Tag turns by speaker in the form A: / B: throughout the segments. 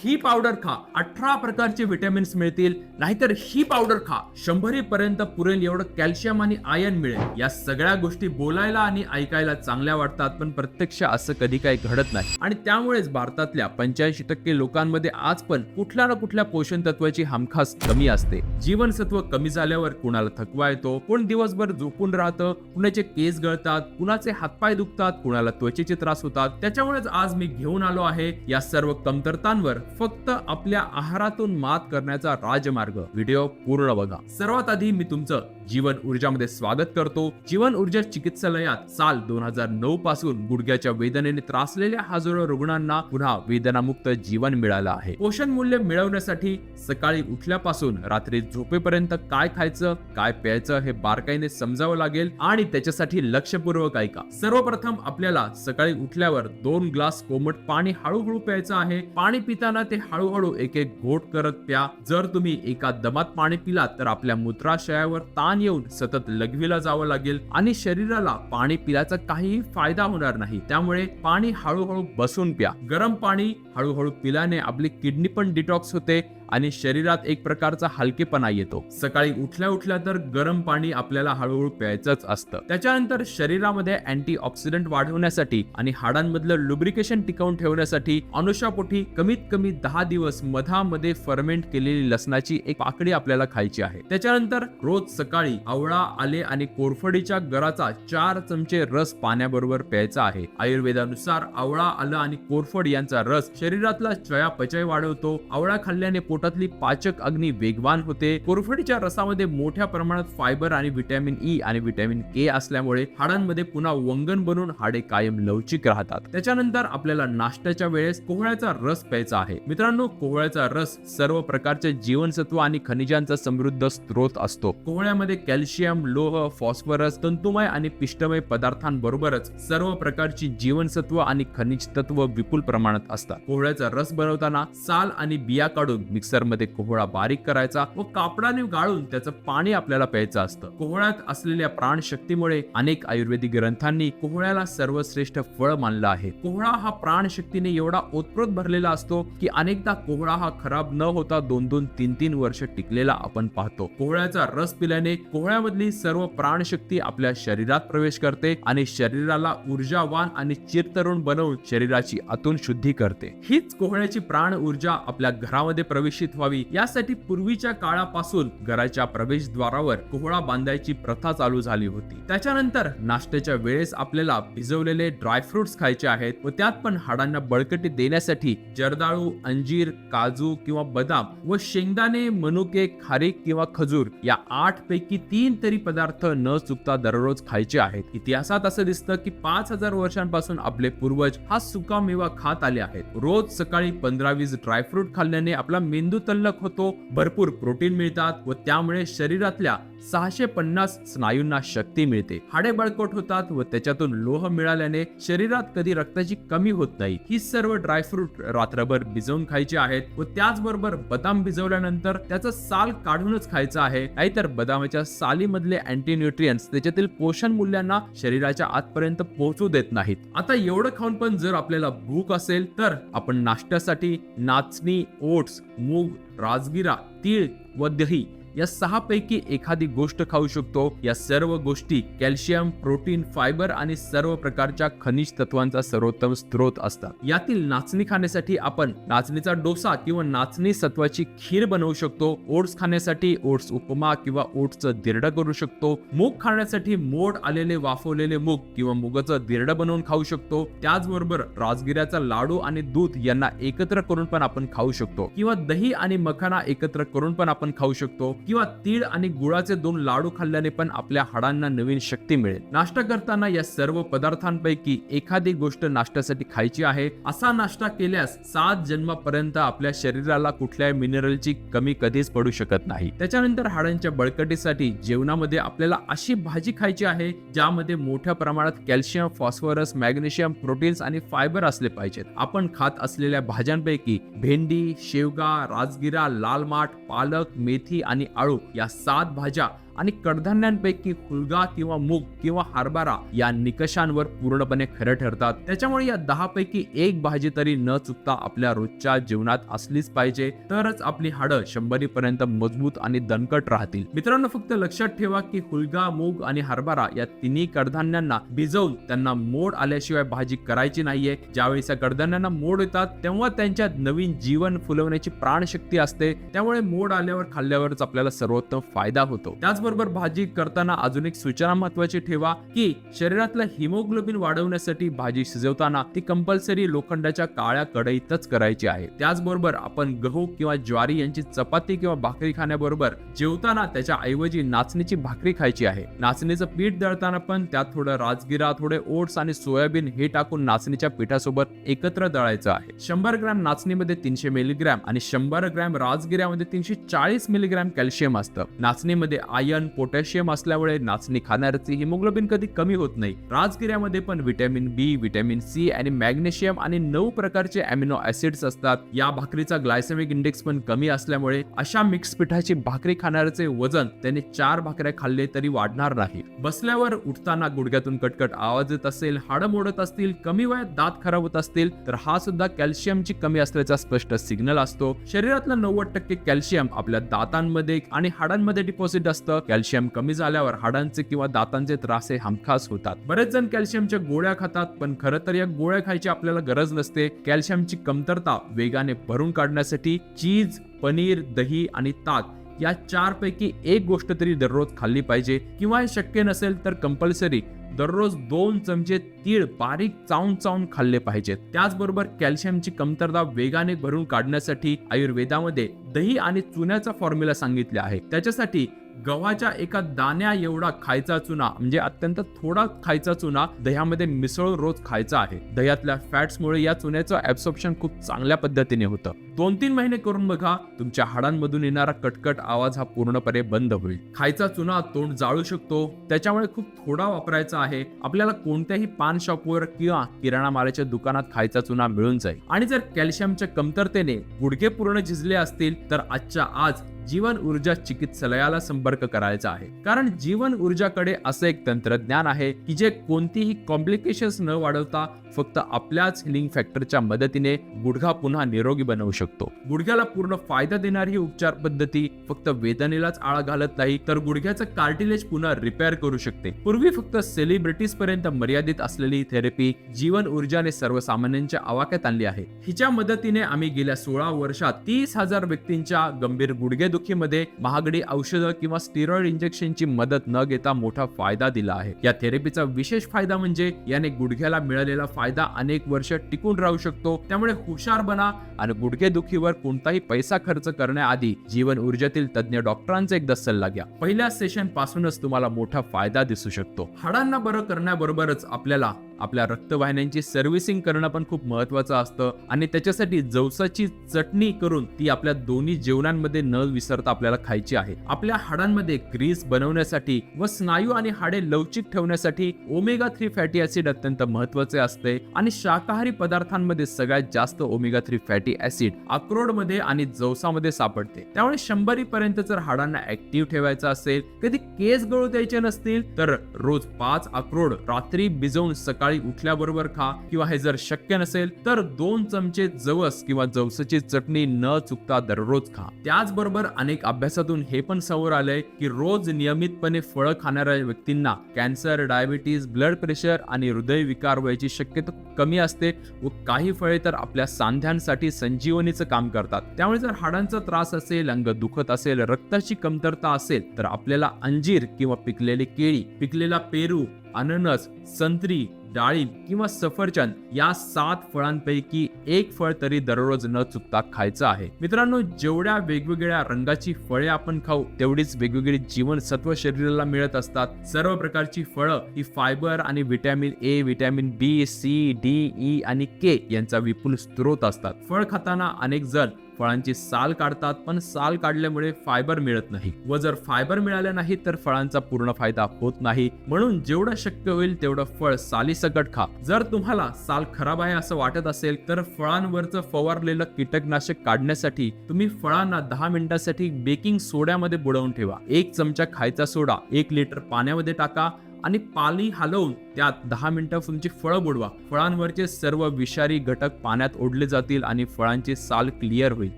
A: ही powder खा. अठरा प्रकारचे विटॅमिन्स मिळतील. नाहीतर ही पावडर खा. शंभरी पर्यंत पुरेल एवढं कॅल्शियम आणि आयर्न मिळेल. या सगळ्या गोष्टी बोलायला आणि ऐकायला चांगल्या वाटतात पण प्रत्यक्ष असं कधी काही घडत नाही. आणि त्यामुळेच भारतातल्या पंच्याऐंशी टक्के लोकांमध्ये आज पण कुठल्या ना कुठल्या पोषण तत्वाची हमखास कमी असते. जीवनसत्व कमी झाल्यावर कुणाला थकवा येतो? कोण दिवसभर झोपून राहतं? कुणाचे केस गळतात? कुणाचे हातपाय दुखतात? कुणाला त्वचेचे त्रास होतात? त्याच्यामुळेच आज मी घेऊन आलो आहे या सर्व कमतरतांवर. फक्त आपल्या आहारातून मात करण्याचा राजमार्ग. व्हिडिओ पूर्ण बघा. सर्वात आधी मी तुमचं जीवन ऊर्जामध्ये स्वागत करतो. जीवन ऊर्जा चिकित्सालयात साल दोन हजार नऊ पासून गुडघ्याच्या वेदनेने त्रासलेल्या हजारो रुग्णांना पुन्हा वेदनामुक्त जीवन मिळालं आहे. पोषण मूल्य मिळवण्यासाठी सकाळी उठल्यापासून रात्री झोपेपर्यंत काय खायचं काय प्यायचं हे बारकाईने समजावं लागेल आणि त्याच्यासाठी लक्षपूर्वक ऐका. सर्वप्रथम आपल्याला सकाळी उठल्यावर दोन ग्लास कोमट पाणी हळूहळू प्यायचं आहे. पाणी पिताना ते हळूहळू एक एक घोट करत प्या. जर तुम्ही एका दमात पाणी पिलात तर आपल्या मूत्राशयावर ताण येऊन सतत लघवीला जावं लागेल आणि शरीराला पाणी पिल्याचा काहीही फायदा होणार नाही. त्यामुळे पाणी हळूहळू बसून प्या. गरम पाणी हळूहळू पिल्याने आपली किडनी पण डिटॉक्स होते. आणि शरीरात एक प्रकारचा हलकेपणा येतो. सकाळी उठल्या उठल्या तर गरम पाणी आपल्याला हळूहळू प्यायचंच असतं. त्याच्यानंतर शरीरामध्ये अँटी ऑक्सिडंट वाढवण्यासाठी आणि हाडांमधलं लुब्रिकेशन टिकवून ठेवण्यासाठी अनुषापोटी कमीत कमी दहा दिवस मधामध्ये फर्मेंट केलेली लसणाची एक पाकडी आपल्याला खायची आहे. त्याच्यानंतर रोज सकाळी आवळा आले आणि कोरफडीच्या गराचा चार चमचे रस पाण्याबरोबर प्यायचा आहे. आयुर्वेदानुसार आवळा आलं आणि कोरफड यांचा रस शरीरातला चयापचय वाढवतो. आवळा खाल्ल्याने पोटातली पाचक अग्नी वेगवान होते. कोरफडीच्या रसामध्ये मोठ्या प्रमाणात फायबर आणि व्हिटॅमिन ई आणि व्हिटॅमिन के असल्यामुळे हाडांमध्ये पुन्हा वंगण बनून हाडे कायम लवचिक राहतात. त्याच्यानंतर आपल्याला नाश्त्याच्या वेळेस कोहळ्याचा रस प्यायचा आहे. मित्रांनो कोहळ्याचा रस सर्व प्रकारचे जीवनसत्व आणि खनिजांचा समृद्ध स्रोत असतो. कोहळ्यामध्ये कॅल्शियम लोह फॉस्फरस तंतुमय आणि पिष्टमय पदार्थांबरोबरच सर्व प्रकारची जीवनसत्व आणि खनिज तत्व विपुल प्रमाणात असतात. कोहळ्याचा रस बनवताना साल आणि बिया काढून मिक्स मिक्सरमध्ये कोहळा बारीक करायचा व कापडाने गाळून त्याचं पाणी आपल्याला प्यायचं असतं. कोहळ्यात असलेल्या प्राणशक्तीमुळे अनेक आयुर्वेदिक ग्रंथांनी कोहळ्याला सर्वश्रेष्ठ फळ मानलं आहे. कोहळा हा प्राणशक्तीने एवढा ओतप्रोत भरलेला असतो की अनेकदा कोहळा हा खराब न होता दोन दोन तीन तीन वर्ष टिकलेला आपण पाहतो. कोहळ्याचा रस पिल्याने कोहळ्यामधली सर्व प्राणशक्ती आपल्या शरीरात प्रवेश करते आणि शरीराला ऊर्जावान आणि चिरतरुण बनवून शरीराची आतून शुद्धी करते. हीच कोहळ्याची प्राण ऊर्जा आपल्या घरामध्ये प्रवेश सुरक्षित व्हावी. यासाठी पूर्वीच्या काळापासून घराच्या प्रवेशद्वारावर कोहळा बांधायची प्रथा चालू झाली होती. त्याच्यानंतर नाश्त्याच्या वेळेस आपल्याला भिजवलेले ड्रायफ्रुट्स खायचे आहेत व त्यात पण हाडांना बळकटी देण्यासाठी जर्दाळू अंजीर काजू किंवा बदाम व शेंगदाणे मनुके खारीक किंवा खजूर या आठ पैकी तीन तरी पदार्थ न चुकता दररोज खायचे आहेत. इतिहासात असं दिसतं की पाच हजार वर्षांपासून आपले पूर्वज हा सुकामेवा खात आले आहेत. रोज सकाळी पंधरा वीस ड्रायफ्रूट खाल्ल्याने आपला मेंदू तल्लक होतो भरपूर प्रोटीन मिळतात व त्यामुळे शरीरातल्या सहाशे पन्नास स्नायूंना शक्ती मिळते. हाडे बळकट होतात व त्याच्यातून लोह मिळाल्याने शरीरात कधी रक्ताची कमी होत नाही. ही सर्व ड्रायफ्रूट रात्रभर भिजवून खायची आहेत व त्याचबरोबर बदाम भिजवल्यानंतर त्याचं साल काढूनच खायचं आहे. नाहीतर बदामाच्या सालीमधले अँटीन्यूट्रियन्स त्याच्यातील पोषण मूल्यांना शरीराच्या आतपर्यंत पोहोचू देत नाहीत. आता एवढं खाऊन पण जर आपल्याला भूक असेल तर आपण नाश्त्यासाठी नाचणी ओट्स मूग राजगिरा तीळ व दही या सहा पैकी एखादी गोष्ट खाऊ शकतो. या सर्व गोष्टी कॅल्शियम प्रोटीन फायबर आणि सर्व प्रकारच्या खनिज तत्वांचा सर्वोत्तम स्रोत असतात. यातील नाचणी खाण्यासाठी आपण नाचणीचा डोसा किंवा नाचणी सत्वाची खीर बनवू शकतो. ओट्स खाण्यासाठी ओट्स उपमा किंवा ओट्सचं दिरडं करू शकतो. मूग खाण्यासाठी मोड आलेले वाफवलेले मूग किंवा मुगाचं दिरडं बनवून खाऊ शकतो. त्याचबरोबर राजगिऱ्याचा लाडू आणि दूध यांना एकत्र करून पण आपण खाऊ शकतो. किंवा दही आणि मखाना एकत्र करून पण आपण खाऊ शकतो. किंवा तीळ आणि गुळाचे दोन लाडू खाल्ल्याने पण आपल्या हाडांना नवीन शक्ती मिळेल. नाश्ता करताना या सर्व पदार्थांपैकी एखादी गोष्ट नाश्त्यासाठी खायची आहे असा नाश्ता केल्यास सात जन्मापर्यंत आपल्या शरीराला कुठल्याही मिनरलची कमी कधीच पडू शकत नाही. त्याच्यानंतर हाडांच्या बळकटीसाठी जेवणामध्ये आपल्याला अशी भाजी खायची आहे ज्यामध्ये मोठ्या प्रमाणात कॅल्शियम फॉस्फरस मॅग्नेशियम प्रोटीन्स आणि फायबर असले पाहिजेत. आपण खात असलेल्या भाज्यांपैकी भेंडी शेवगा राजगिरा लाल माठ पालक मेथी आणि आळू या सात भाज्या आणि कडधान्यांपैकी हुलगा किंवा मूग किंवा हरभरा या निकषांवर पूर्णपणे खरं ठरतात. त्याच्यामुळे या दहा पैकी एक भाजी तरी न चुकता आपल्या रोजच्या जीवनात असलीच पाहिजे. तरच आपली हाडं शंभरी पर्यंत मजबूत आणि दणकट राहतील. मित्रांनो फक्त लक्षात ठेवा की हुलगा मूग आणि हरभरा या तिन्ही कडधान्यांना भिजवून त्यांना मोड आल्याशिवाय भाजी करायची नाहीये. ज्यावेळेस या कडधान्यांना मोड येतात तेव्हा त्यांच्यात नवीन जीवन फुलवण्याची प्राणशक्ती असते. त्यामुळे मोड आल्यावर खाल्ल्यावरच आपल्याला सर्वोत्तम फायदा होतो. त्याचबरोबर भाजी करताना अजून एक सूचना महत्वाची ठेवा की शरीरातलं हिमोग्लोबिन वाढवण्यासाठी भाजी शिजवताना ती कंपल्सरी लोखंडाच्या काळ्या कढईतच करायची आहे. त्याचबरोबर आपण गहू किंवा ज्वारी यांची चपाती किंवा भाकरी खाण्याबरोबर जेवताना त्याच्या ऐवजी नाचणीची भाकरी खायची आहे. नाचणीचं पीठ दळताना पण त्यात थोडं राजगिरा थोडे ओट्स आणि सोयाबीन हे टाकून नाचणीच्या पिठासोबत एकत्र दळायचं आहे. शंभर ग्रॅम नाचणीमध्ये तीनशे मिलीग्रॅम आणि शंभर ग्रॅम राजगिऱ्यामध्ये तीनशे चाळीस मिलीग्रॅम कॅल्शियम असतं. नाचणीमध्ये आयर्न पोटॅशियम असल्यामुळे नाचणी खाणाऱ्याचे हिमोग्लोबिन कधी कमी होत नाही. राजगिऱ्यामध्ये पण व्हिटॅमिन बी व्हिटॅमिन सी आणि मॅग्नेशियम आणि नऊ प्रकारचे अमिनो ऍसिड्स असतात. या भाकरीचा ग्लायसेमिक इंडेक्स पण कमी असल्यामुळे अशा मिक्स पिठाची भाकरी खाणाऱ्याचे वजन त्याने चार भाकऱ्या खाल्ले तरी वाढणार नाही. बसल्यावर उठताना गुडघ्यातून कटकट आवाज येत असेल हाडं मोडत असतील कमी वयात दात खराब होत असतील तर हा सुद्धा कॅल्शियमची कमी असल्याचा स्पष्ट सिग्नल असतो. शरीरातलं नव्वद टक्के कॅल्शियम आपल्या दातांमध्ये आणि हाडांमध्ये डिपॉझिट असतं. कॅल्शियम कमी झाल्यावर हाडांचे किंवा दातांचे त्रास हे हमखास होतात. बरेच जण कॅल्शियमच्या गोळ्या खातात पण खरं तर या गोळ्या खायची आपल्याला गरज नसते. कॅल्शियमची कमतरता वेगाने भरून काढण्यासाठी चीज पनीर दही आणि ताक या चारपैकी एक गोष्ट तरी दररोज खाल्ली पाहिजे. किंवा शक्य नसेल तर कंपल्सरी दररोज दोन चमचे तीळ बारीक चावून चावून खाल्ले पाहिजेत. त्याचबरोबर कॅल्शियमची कमतरता वेगाने भरून काढण्यासाठी आयुर्वेदामध्ये दही आणि चुन्याचा फॉर्म्युला सांगितले आहे. त्याच्यासाठी गव्हाच्या एका दाण्या एवढा खायचा चुना म्हणजे अत्यंत थोडा खायचा चुना दह्यामध्ये मिसळून रोज खायचा आहे. दह्यातल्या फॅट्समुळे या चुन्याचं ऍब्सॉर्प्शन खूप चांगल्या पद्धतीने होतं. दोन तीन महिने करून बघा तुमच्या हाडांमधून येणारा कटकट आवाज हा पूर्णपणे बंद होईल. खायचा चुना तोंड जाळू शकतो त्याच्यामुळे खूप थोडा वापरायचा आहे. आपल्याला कोणत्याही पान शॉपवर किंवा किराणा मालाच्या दुकानात खायचा चुना मिळून जाईल. आणि जर कॅल्शियमच्या कमतरतेने गुडघे पूर्ण झिजले असतील तर आजच्या आज जीवन ऊर्जा चिकित्सालयाला संपर्क करायचा आहे. कारण जीवन ऊर्जाकडे असं एक तंत्रज्ञान आहे की जे कोणतीही कॉम्प्लिकेशन्स न वाढवता फक्त आपल्याच हिलिंग फॅक्टरच्या मदतीने गुडघा पुन्हा निरोगी बनवू शकतो. गुडघ्याला पूर्ण फायदा देणारी ही उपचार पद्धती फक्त वेदनेलाच आळा घालत नाही तर गुडघ्याचं कार्टिलेज पुन्हा रिपेअर करू शकते. पूर्वी फक्त सेलिब्रिटीज पर्यंत मर्यादित असलेली थेरपी जीवन ऊर्जाने सर्वसामान्यांच्या आवाक्यात आणली आहे. हिच्या मदतीने आम्ही गेल्या सोळा वर्षात तीस हजार व्यक्तींच्या गंभीर गुडघेदुखीमध्ये महागडी औषधं किंवा स्टिरॉइड इंजेक्शनची मदत न घेता मोठा फायदा दिला आहे. या थेरपीचा विशेष फायदा म्हणजे याने गुडघ्याला मिळालेला फायदा अनेक वर्ष टिकून राहू शकतो. त्यामुळे हुशार बना आणि गुडघेदुखीवर कोणताही पैसा खर्च करण्याआधी जीवन ऊर्जेतील तज्ज्ञ डॉक्टरांचा एकदा सल्ला घ्या. पहिल्या सेशन पासूनच तुम्हाला मोठा फायदा दिसू शकतो. हाडांना बरं करण्याबरोबरच आपल्याला आपल्या रक्तवाहिन्यांची सर्व्हिसिंग करणं पण खूप महत्वाचं असतं. आणि त्याच्यासाठी जवसाची चटणी करून ती आपल्या दोन्ही जेवणांमध्ये न विसरता आपल्याला खायची आहे. आपल्या हाडांमध्ये ग्रीस बनवण्यासाठी व स्नायू आणि हाडे लवचिक ठेवण्यासाठी ओमेगा थ्री फॅटी ऍसिड अत्यंत महत्त्वाचे असते. आणि शाकाहारी पदार्थांमध्ये सगळ्यात जास्त ओमेगा थ्री फॅटी ऍसिड अक्रोडमध्ये आणि जवसामध्ये सापडते. त्यामुळे शंभरी पर्यंत जर हाडांना ऍक्टिव्ह ठेवायचं असेल कधी केस गळू द्यायचे नसतील तर रोज पाच अक्रोड रात्री भिजवून सकाळी उठल्याबरोबर खा किंवा हे जर शक्य नसेल तर दोन चमचे जवस किंवा जवसाची चटणी न चुकता दररोज खा. त्याचबरोबर अनेक अभ्यासातून हे पण समोर आलंय की रोज नियमितपणे फळं खाणाऱ्या व्यक्तींना कॅन्सर डायबिटीज ब्लड प्रेशर आणि हृदयविकार व्हायची शक्यता कमी असते व काही फळे तर आपल्या सांध्यांसाठी संजीवनीचं काम करतात. त्यामुळे जर हाडांचा त्रास असेल अंग दुखत असेल रक्ताची कमतरता असेल तर आपल्याला अंजीर किंवा पिकलेली केळी पिकलेला पेरू अननस संत्री डाळिंब किंवा सफरचंद या सात फळांपैकी एक फळ तरी दररोज न चुकता खायचं आहे. मित्रांनो जेवढ्या वेगवेगळ्या रंगाची फळे आपण खाऊ तेवढीच वेगवेगळी जीवनसत्व शरीराला मिळत असतात. सर्व प्रकारची फळं ही फायबर आणि vitamin A vitamin B C D E आणि के यांचा विपुल स्त्रोत असतात. फळ खाताना अनेक जण फळांची साल काढतात पण साल काढल्यामुळे फायबर मिळत नाही. व जर फायबर मिळाले नाही तर फळांचा पूर्ण फायदा होत नाही. म्हणून जेवढं शक्य होईल तेवढं फळ सालीसकट खा. जर तुम्हाला साल खराब आहे असं वाटत असेल तर फळांवरचं फवारलेलं कीटकनाशक काढण्यासाठी तुम्ही फळांना दहा मिनिटांसाठी बेकिंग सोड्यामध्ये बुडवून ठेवा. एक चमचा खायचा सोडा एक लिटर पाण्यामध्ये टाका आणि पाणी हलवून त्यात दहा मिनिटं तुमची फळं बुडवा. फळांवरचे सर्व विषारी घटक पाण्यात ओढले जातील आणि फळांची साल क्लिअर होईल.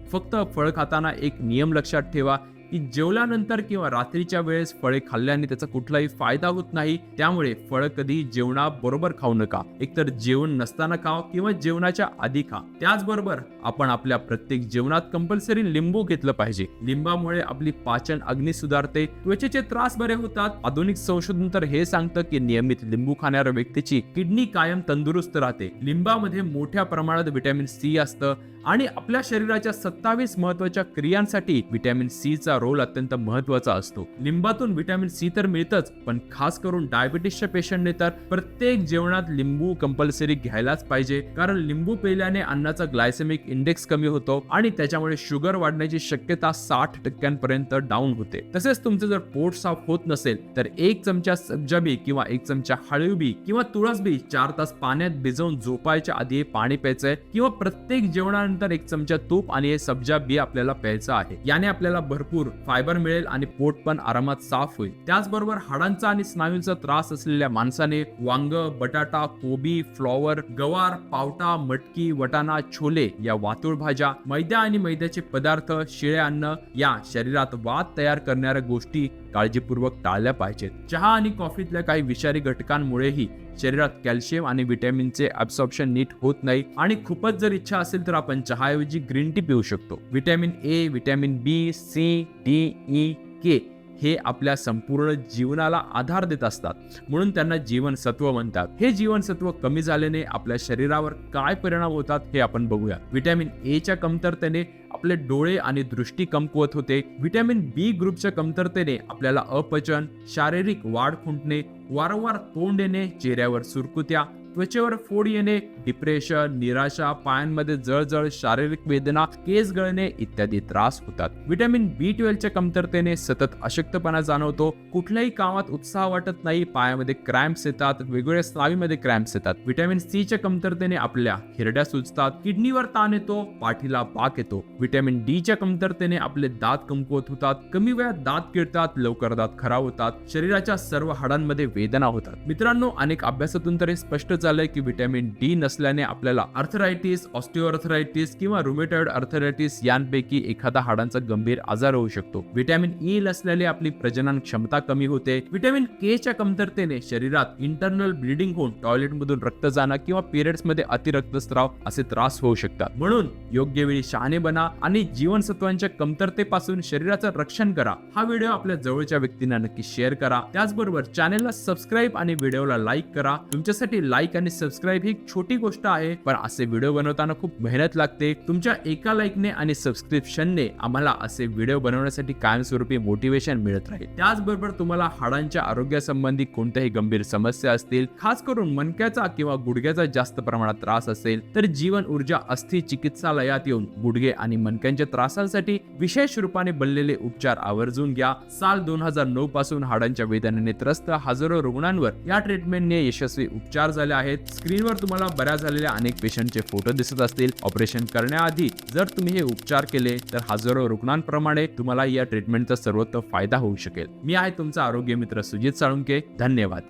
A: फक्त फळ खाताना एक नियम लक्षात ठेवा की जेवल्यानंतर किंवा रात्रीच्या वेळेस फळे खाल्ल्याने त्याचा कुठलाही फायदा होत नाही. त्यामुळे फळ कधी जेवणाबरोबर खाऊ नका. एकतर जेवण नसताना खा किंवा जेवणाच्या आधी खा. त्याचबरोबर आपण आपल्या प्रत्येक जेवणात कंपल्सरी लिंबू घेतलं पाहिजे. लिंबामुळे आपली पाचन अग्नी सुधारते त्वचेचे त्रास बरे होतात. आधुनिक संशोधन तर हे सांगतं की नियमित लिंबू खाणाऱ्या व्यक्तीची किडनी कायम तंदुरुस्त राहते. लिंबामध्ये मोठ्या प्रमाणात व्हिटॅमिन सी असतं आणि आपल्या शरीराच्या सत्तावीस महत्त्वाच्या क्रियांसाठी व्हिटॅमिन सी चा रोल अत्यंत महत्त्वाचा असतो. लिंबातून व्हिटॅमिन सी तर मिळतच पण खास करून डायबिटीसच्या पेशंटने तर प्रत्येक जेवणात लिंबू कंपल्सरी घ्यायलाच पाहिजे. कारण लिंबू पिल्याने अन्नाचा ग्लायसेमिक इंडेक्स कमी होतो आणि त्याच्यामुळे शुगर वाढण्याची शक्यता साठ टक्क्यांपर्यंत डाऊन होते. तसेच तुमचं जर पोट साफ होत नसेल तर एक चमचा सब्जा बी किंवा एक चमचा हळवी बी किंवा तुळस बी चार तास पाण्यात भिजवून झोपायच्या आधी पाणी प्यायचंय किंवा प्रत्येक जेवणानंतर एक चमचा तूप आणि हे सब्जा बी आपल्याला प्यायचं आहे. याने आपल्याला भरपूर फायबर मिळेल आणि पोट पण आरामात साफ होईल. त्याचबरोबर हाडांचा आणि स्नायूंचा त्रास असलेल्या माणसाने वांग बटाटा कोबी फ्लॉवर गवार पावटा मटकी वटाणा छोले या वातुळ भाज्या मैदा आणि मैद्याचे पदार्थ शिळे अन्न या शरीरात वात तयार करणाऱ्या गोष्टी काळजीपूर्वक टाळल्या पाहिजेत. चहा आणि कॉफीतल्या काही विषारी घटकांमुळेही शरीरात कॅल्शियम आणि व्हिटॅमिनचे ऍब्सॉर्प्शन नीट होत नाही आणि खूपच जर इच्छा असेल तर आपण चहाऐवजी ग्रीन टी पिऊ शकतो. Vitamin A vitamin B C D E K हे आपल्या संपूर्ण जीवनाला आधार देत असतात. म्हणून त्यांना जीवनसत्व म्हणतात. हे जीवनसत्व कमी झाल्याने आपल्या शरीरावर काय परिणाम होतात हे आपण बघूया व्हिटॅमिन ए च्या कमतरतेने आपले डोळे आणि दृष्टी कमकुवत होते. व्हिटॅमिन बी ग्रुपच्या कमतरतेने आपल्याला अपचन शारीरिक वाढ खुंटणे वारंवार तोंड येणे चेहऱ्यावर सुरकुत्या त्वचेवर फोड येणे डिप्रेशन निराशा पायांमध्ये जळजळ शारीरिक वेदना केस गळणे इत्यादी त्रास होतात. व्हिटॅमिन बी ट्वेल्वच्या कमतरतेने सतत अशक्तपणा जाणवतो. कुठल्याही कामात उत्साह वाटत नाही पायामध्ये क्रॅम्प्स येतात वेगवेगळ्या स्नावीमध्ये क्रॅम्प्स येतात. व्हिटॅमिन सी च्या कमतरतेने आपल्या हिरड्या सुचतात किडनीवर ताण येतो पाठीला पाक येतो. व्हिटॅमिन डी च्या कमतरतेने आपले दात कमकुवत होतात कमी वेळात दात किळतात लवकर दात खराब होतात शरीराच्या सर्व हाडांमध्ये वेदना होतात. मित्रांनो अनेक अभ्यासातून तर हे स्पष्ट झालंय की व्हिटॅमिन डी नसल्याने आपल्याला अर्थरायटिस ऑस्टिओअर्थरायटिस किंवा रुमेटॉइड अर्थरायटिस यांपैकी एखादा हाडांचा गंभीर आजार होऊ शकतो. व्हिटॅमिन ई नसल्याने आपली प्रजनन क्षमता कमी होते. व्हिटॅमिन के च्या कमतरतेने शरीरात इंटरनल ब्लिडिंग होऊन टॉयलेट मधून रक्त जाणं किंवा पिरियड्समध्ये अतिरक्तस्राव असे त्रास होऊ शकतात. म्हणून योग्य वेळी शहाणे बना आणि जीवनसत्वांच्या कमतरतेपासून शरीराचं रक्षण करा. हा व्हिडिओ आपल्या जवळच्या व्यक्तींना नक्की शेअर करा. त्याचबरोबर चॅनेलला सबस्क्राईब आणि व्हिडिओला लाईक करा. तुमच्यासाठी लाईक आणि सबस्क्राईब ही छोटी गोष्ट आहे. पण असे व्हिडिओ बनवताना खूप मेहनत लागते. तुमच्या एका लाईकने आणि सबस्क्रिप्शनने आम्हाला असे व्हिडिओ बनवण्यासाठी कायमस्वरूपी मोटिवेशन मिळत राहील. त्याचबरोबर तुम्हाला हाडांच्या आरोग्यासंबंधी कोणत्याही गंभीर समस्या असतील खास करून मणक्याचा किंवा गुडघ्याचा जास्त प्रमाणात त्रास असेल तर जीवन ऊर्जा अस्थि चिकित्सालयात येऊन गुडघे आणि मणक्यांच्या त्रासांसाठी विशेष रूपाने बनलेले उपचार आवर्जून घ्या. साल दोन हजार नऊ पासून हाडांच्या वेदनेने त्रस्त हजारो रुग्णांवर या ट्रीटमेंटने यशस्वी उपचार झाले आहेत. स्क्रीनवर तुम्हाला बऱ्याच झालेल्या अनेक पेशंटचे फोटो दिसत असतील. ऑपरेशन करण्याआधी जर तुम्ही हे उपचार केले तर हजारो रुग्णांप्रमाणे तुम्हाला या ट्रीटमेंटचा सर्वोत्तम फायदा होऊ शकेल. मी आहे तुमचा आरोग्य मित्र सुजित साळुंके. धन्यवाद.